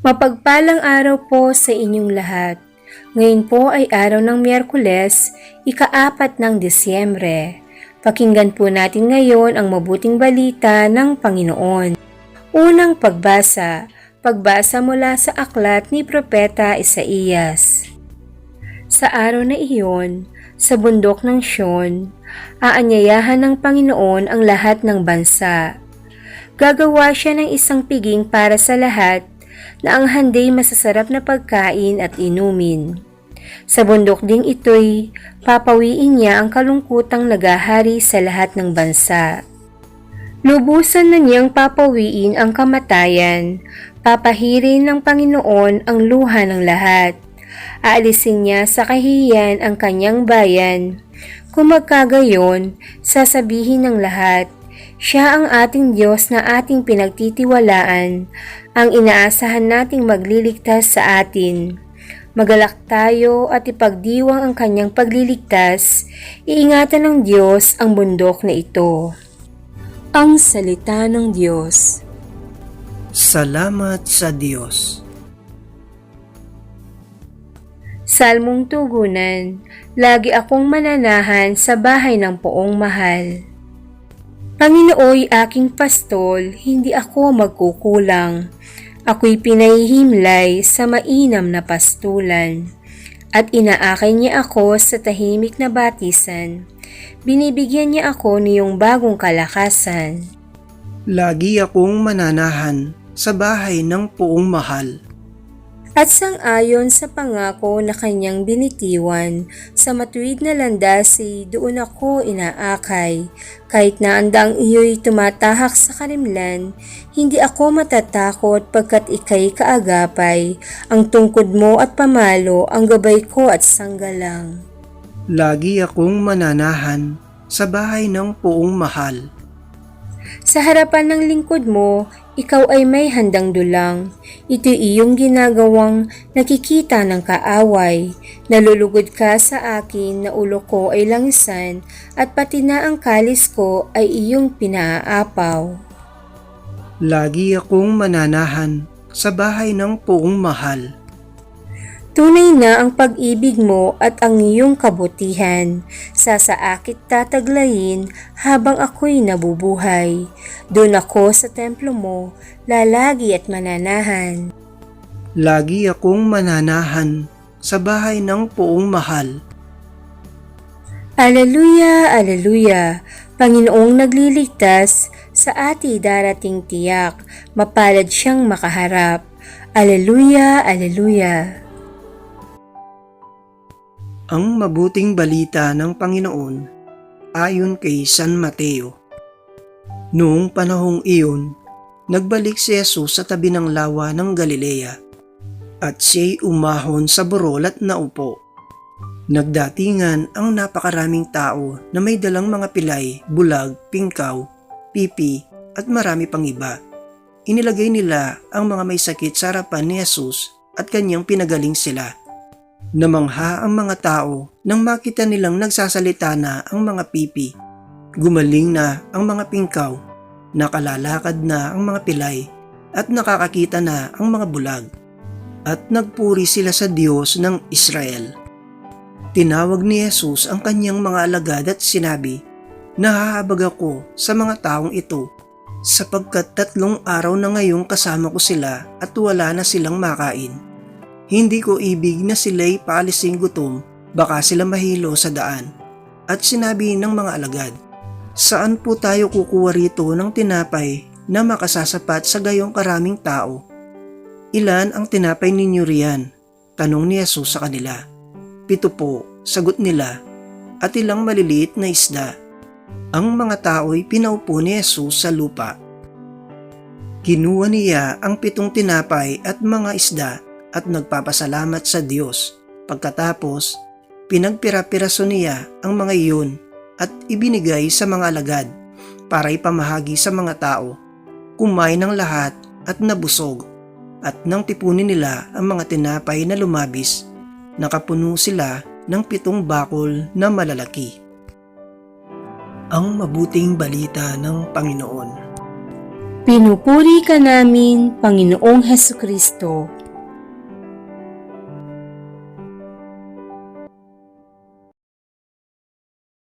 Mapagpalang araw po sa inyong lahat. Ngayon po ay araw ng Miyerkules, ikaapat ng Disyembre. Pakinggan po natin ngayon ang mabuting balita ng Panginoon. Unang pagbasa, pagbasa mula sa aklat ni Propeta Isaías. Sa araw na iyon, sa bundok ng Sion, aanyayahan ng Panginoon ang lahat ng bansa. Gagawa siya ng isang piging para sa lahat na ang handay masasarap na pagkain at inumin. Sa bundok ding ito'y papawiin niya ang kalungkutang nagahari sa lahat ng bansa. Lubusan na niyang papawiin ang kamatayan, papahirin ng Panginoon ang luha ng lahat. Aalisin niya sa kahiyan ang kanyang bayan. Kung magkagayon, sasabihin ng lahat, siya ang ating Diyos na ating pinagtitiwalaan, ang inaasahan nating magliligtas sa atin. Magalak tayo at ipagdiwang ang kanyang pagliligtas, iingatan ng Diyos ang bundok na ito. Ang Salita ng Diyos Salamat sa Diyos. Salmong Tugunan Lagi akong mananahan sa bahay ng poong mahal. Panginooy aking pastol, hindi ako magkukulang. Ako'y pinahihimlay sa mainam na pastulan. At inaakay niya ako sa tahimik na batisan. Binibigyan niya ako niyong bagong kalakasan. Lagi akong mananahan sa bahay ng puong mahal. At sang-ayon sa pangako na kanyang binitiwan, sa matuwid na landasi doon ako inaakay. Kahit na andang iyo'y tumatahak sa karimlan, hindi ako matatakot pagkat ikay kaagapay. Ang tungkod mo at pamalo ang gabay ko at sanggalang. Lagi akong mananahan sa bahay ng puong mahal. Sa harapan ng lingkod mo, ikaw ay may handang dulang. Ito iyong ginagawang nakikita ng kaaway. Nalulugod ka sa akin na ulo ko ay langisan at pati na ang kalis ko ay iyong pinaapaw. Lagi akong mananahan sa bahay ng puong mahal. Tunay na ang pag-ibig mo at ang iyong kabutihan. Sasaakit tataglayin habang ako'y nabubuhay. Doon ako sa templo mo, lalagi at mananahan. Lagi akong mananahan sa bahay ng puong mahal. Aleluya, aleluya. Panginoong nagliligtas, sa ati darating tiyak, mapalad siyang makaharap. Aleluya, aleluya. Ang mabuting balita ng Panginoon ayon kay San Mateo. Noong panahong iyon, nagbalik si Jesus sa tabi ng lawa ng Galilea at siya'y umahon sa burol at naupo. Nagdatingan ang napakaraming tao na may dalang mga pilay, bulag, pingkaw, pipi at marami pang iba. Inilagay nila ang mga may sakit sa harapan ni Jesus at kanyang pinagaling sila. Namangha ang mga tao nang makita nilang nagsasalita na ang mga pipi. Gumaling na ang mga pingkaw, nakalalakad na ang mga pilay, at nakakakita na ang mga bulag. At nagpuri sila sa Diyos ng Israel. Tinawag ni Jesus ang kanyang mga alagad at sinabi, Nahahabag ako sa mga taong ito sapagkat tatlong araw na ngayong kasama ko sila at wala na silang makain. Hindi ko ibig na sila'y paalising gutom, baka sila mahilo sa daan. At sinabi ng mga alagad, Saan po tayo kukuha rito ng tinapay na makasasapat sa gayong karaming tao? Ilan ang tinapay ninyo riyan? Tanong ni Jesus sa kanila. Pito po, sagot nila, at ilang maliliit na isda. Ang mga tao'y pinaupo ni Jesus sa lupa. Kinuha niya ang pitong tinapay at mga isda at nagpapasalamat sa Diyos. Pagkatapos, pinagpira-piraso niya ang mga iyon at ibinigay sa mga alagad para ipamahagi sa mga tao. Kumain ng lahat at nabusog at nang tipunin nila ang mga tinapay na lumabis, nakapuno sila ng pitong bakol na malalaki. Ang mabuting balita ng Panginoon. Pinupuri ka namin, Panginoong Heso Kristo.